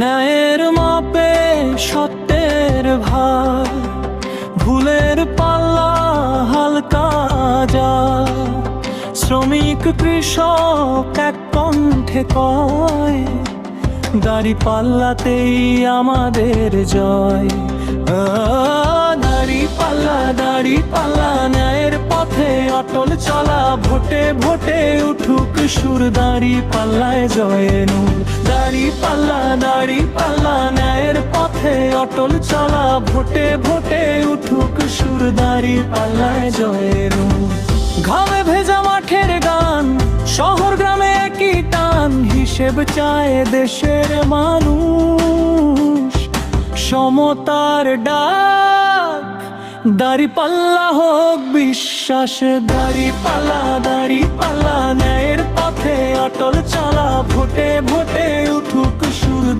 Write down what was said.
ন্যায়ের মাপে সত্যের ভার, ভুলের পাল্লা হালকা যা, শ্রমিক কৃষক এক কণ্ঠে কয়, দাড়ি পাল্লাতেই আমাদের জয়। দাড়ি পাল্লা দাড়ি পাল্লা, ন্যায়ের পথে অটল চলা, ভোটে ভোটে উঠুক সুর, দাড়ি পাল্লায় জয় দাড়ি পাল্লা ন্যায়ের পথে অটল চলা, ভোটে ভোটে উঠুক সুর দাড়ি পাল্লায় জয় নূর ঘামে ভেজা মাঠের গান, শহর গ্রামে একই টান, হিসেব চায় দেশের মানুষ। সমতার ডাক দাড়ি পাল্লা হোক, বিশ্বাস দাড়ি পাল্লা দাড়ি